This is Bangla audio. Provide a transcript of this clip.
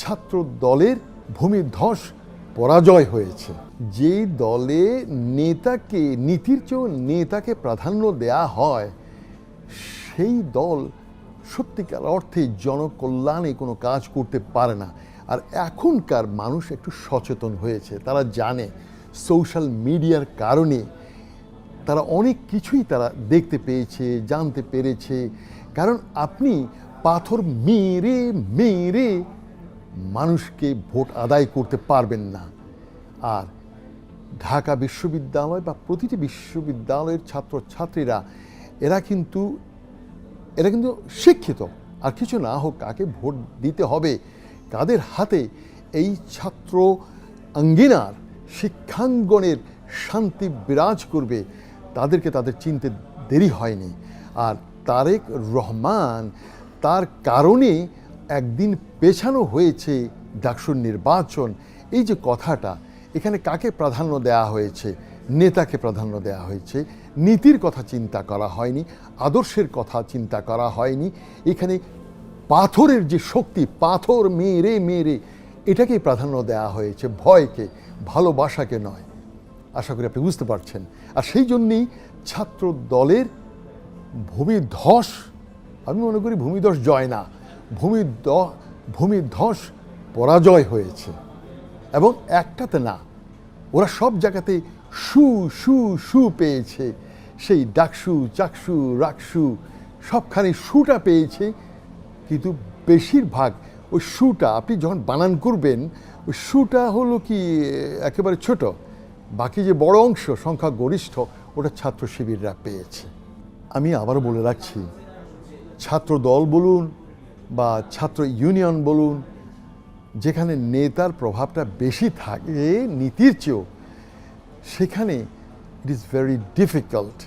ছাত্র দলের ভূমিধ্বস পরাজয় হয়েছে। যে দলে নেতাকে, নীতির চেয়েও নেতাকে প্রাধান্য দেয়া হয়, সেই দল সত্যিকার অর্থে জনকল্যাণে কোনো কাজ করতে পারে না। আর এখনকার মানুষ একটু সচেতন হয়েছে। তারা জানে সোশ্যাল মিডিয়ার কারণে তারা অনেক কিছুই তারা দেখতে পেয়েছে, জানতে পেরেছে। কারণ আপনি পাথর মেরে মেরে মানুষকে ভোট আদায় করতে পারবেন না। আর ঢাকা বিশ্ববিদ্যালয় বা প্রতিটি বিশ্ববিদ্যালয়ের ছাত্রছাত্রীরা, এরা কিন্তু এরা কিন্তু শিক্ষিত। আর কিছু না হোক কাকে ভোট দিতে হবে কাদের হাতে এই ছাত্র আঙ্গিনার শিক্ষাঙ্গনের শান্তি বিরাজ করবে। তাদেরকে তাদের চিনতে দেরি হয়নি। আর তারেক রহমান তার কারণে একদিন পেছানো হয়েছে ডাকসুর নির্বাচন। এই যে কথাটা, এখানে কাকে প্রাধান্য দেওয়া হয়েছে? নেতাকে প্রাধান্য দেওয়া হয়েছে। নীতির কথা চিন্তা করা হয়নি, আদর্শের কথা চিন্তা করা হয়নি। এখানে পাথরের যে শক্তি, পাথর মেরে মেরে, এটাকেই প্রাধান্য দেওয়া হয়েছে। ভয়কে, ভালোবাসাকে নয়। আশা করি আপনি বুঝতে পারছেন। আর সেই জন্যেই ছাত্র দলের ভূমিধস, আমি মনে করি ভূমিধস জয় না। ভূমি ভূমিধস পরাজয় হয়েছে। এবং একটাতে না, ওরা সব জায়গাতে সু সু সু পেয়েছে। সেই ডাকসু, চাকসু, রাকসু সবখানে সুটা পেয়েছে। কিন্তু বেশিরভাগ ওই সুটা আপনি যখন বানান করবেন, ওই সুটা হলো কি, একেবারে ছোট। বাকি যে বড় অংশ, সংখ্যা গরিষ্ঠ, ওটা ছাত্র শিবিররা পেয়েছে। আমি আবারও বলে রাখছি ছাত্র দল বলুন বা ছাত্র ইউনিয়ন বলুন, যেখানে নেতার প্রভাবটা বেশি থাকে, নীতির চেয়েও, সেখানে ইট ইজ ভেরি ডিফিকাল্ট